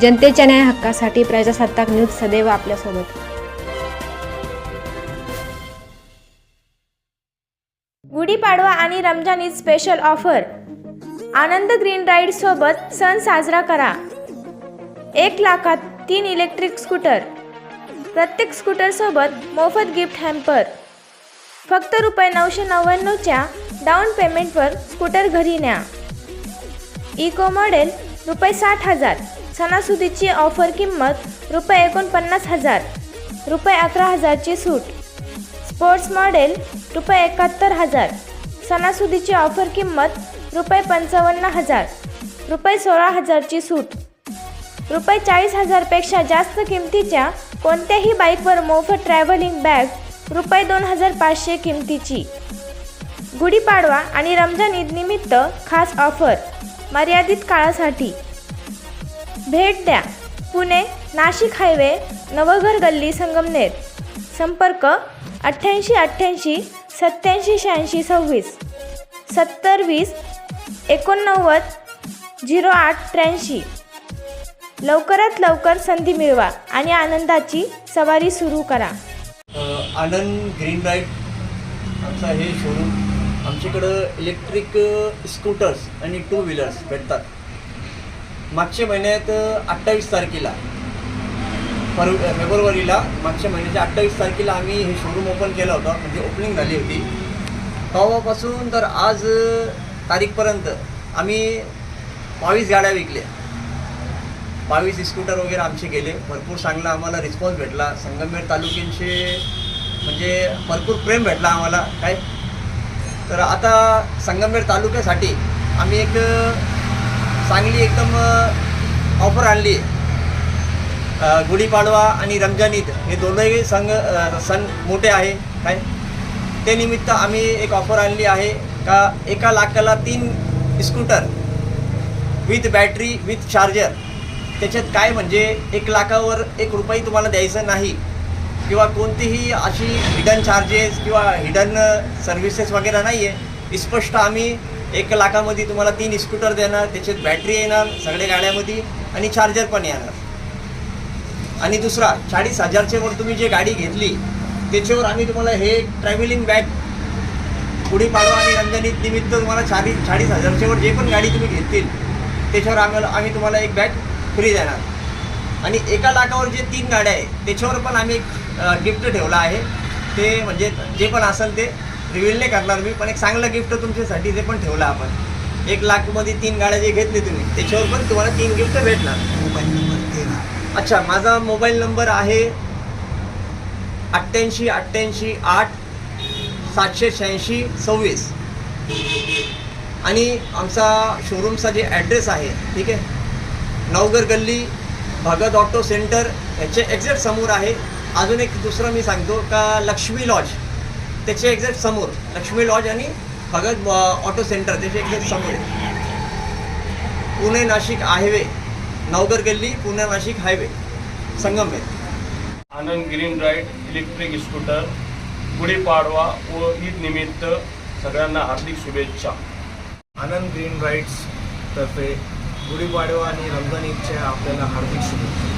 जनतेच्या न्याय हक्कासाठी प्रजासत्ताक न्यूज सदैव आपल्यासोबत. गुढीपाडवा आणि Ramzan Eid special offer Anand green ride सोबत सण साजरा करा. एक लाखात तीन इलेक्ट्रिक स्कूटर प्रत्येक स्कूटर सोबत मोफत गिफ्ट हॅम्पर फक्त रुपये नऊशे नव्याण्णवच्या डाऊन पेमेंटवर स्कूटर घरी न्या. इको मॉडेल रुपये साठ हजार. सणासुदीची ऑफर किंमत रुपये एकोणपन्नास हजार रुपये अकरा हजारची सूट. स्पोर्ट्स मॉडेल रुपये एकाहत्तर हजार. सणासुदीची ऑफर किंमत रुपये पंचावन्न हजार रुपये सोळा हजारची सूट. रुपये चाळीस हजारपेक्षा जास्त किमतीच्या कोणत्याही बाईकवर मोफत ट्रॅव्हलिंग बॅग रुपये दोन हजार पाचशे किमतीची. गुढीपाडवा आणि रमजान ईदनिमित्त खास ऑफर मर्यादित काळासाठी. भेट द्या. पुणे नाशिक हायवे नवघर गल्ली संगमनेर. संपर्क अठ्ठ्याऐंशी अठ्ठ्याऐंशी सत्याऐंशी शहाऐंशी सव्वीस. सत्तर वीस एकोणनव्वद झिरो आठ त्र्याऐंशी. लवकरात लवकर संधी मिळवा आणि आनंदाची सवारी सुरू करा. आनंद ग्रीन राईट आमचा हे शोरूम आमच्याकडं इलेक्ट्रिक स्कूटर्स आणि टू व्हीलर्स भेटतात. मागच्या महिन्यात अठ्ठावीस तारखेला फर फेब्रुवारीला मागच्या महिन्याच्या अठ्ठावीस तारखेला आम्ही हे शोरूम ओपन केलं होतं म्हणजे ओपनिंग झाली होती. तेव्हापासून तर आज तारीखपर्यंत आम्ही बावीस गाड्या विकल्या. बावीस स्कूटर वगैरे आमचे गेले. भरपूर चांगला आम्हाला रिस्पॉन्स भेटला. संगमनेर तालुक्यांचे म्हणजे भरपूर प्रेम भेटला आम्हाला काय? तर आता संगमनेर तालुक्यासाठी आम्ही एक चांगली एकदम ऑफर आणली. आहे गुढीपाडवा आणि रमजान ईद हे दोनही संघ सण मोठे आहे. काय? ते निमित्त आम्ही एक ऑफर आणली आहे का एका लाखाला तीन scooter with battery with charger त्याच्यात काय म्हणजे एक लाखावर एक रुपये तुम्हाला द्यायचं नाही किंवा कोणतीही अशी हिडन चार्जेस किंवा हिडन सर्व्हिसेस वगैरे नाही आहे स्पष्ट आम्ही एक लाखामध्ये तुम्हाला तीन स्कूटर देणार त्याच्यात बॅटरी येणार सगळ्या गाड्यामध्ये आणि चार्जर पण येणार. आणि दुसरा चाळीस हजारच्यावर तुम्ही जे गाडी घेतली त्याच्यावर आम्ही तुम्हाला हे ट्रॅव्हलिंग बॅग गुढीपाडवा आणि रमजानीत निमित्त तुम्हाला चाळीस चाळीस हजारच्यावर जे पण गाडी तुम्ही घेतील त्याच्यावर आम्हाला आम्ही तुम्हाला एक बॅग फ्री देणार. आणि एका लाखावर जे तीन गाड्या आहे त्याच्यावर पण आम्ही एक गिफ्ट ठेवलं आहे. ते म्हणजे जे पण असेल ते रिव्हील नाही करणार मी पण एक चांगलं गिफ्ट तुमच्यासाठी ते पण ठेवलं आपण. एक लाखमध्ये तीन गाड्या जे घेतले तुम्ही त्याच्यावर पण तुम्हाला तीन गिफ्ट भेटणार. मोबाईल नंबर तेरा अच्छा माझा मोबाईल नंबर आहे अठ्ठ्याऐंशी अठ्ठ्याऐंशी आठ सातशे शहाऐंशी सव्वीस. आणि आमचा शोरूमचा जे ॲड्रेस आहे ठीक आहे? नवगर गल्ली भगत ऑटो सेंटर याचे एक्झॅक्ट समोर आहे. अजून एक दुसरं मी सांगतो का लक्ष्मी लॉज त्याचे एक्झॅक्ट समोर लक्ष्मी लॉज आणि भगत ऑटो सेंटर त्याचे एक्झॅक्ट समोर आहे. पुणे नाशिक हायवे नवगर गल्ली Pune Nashik highway Sangamner Anand green ride electric scooter Gudi Padwa व ईद निमित्त सगळ्यांना हार्दिक शुभेच्छा. आनंद ग्रीन राईड्स तर्फे गुढीपाडवा आणि रमजान ईदच्या आपल्याला हार्दिक शुभेच्छा.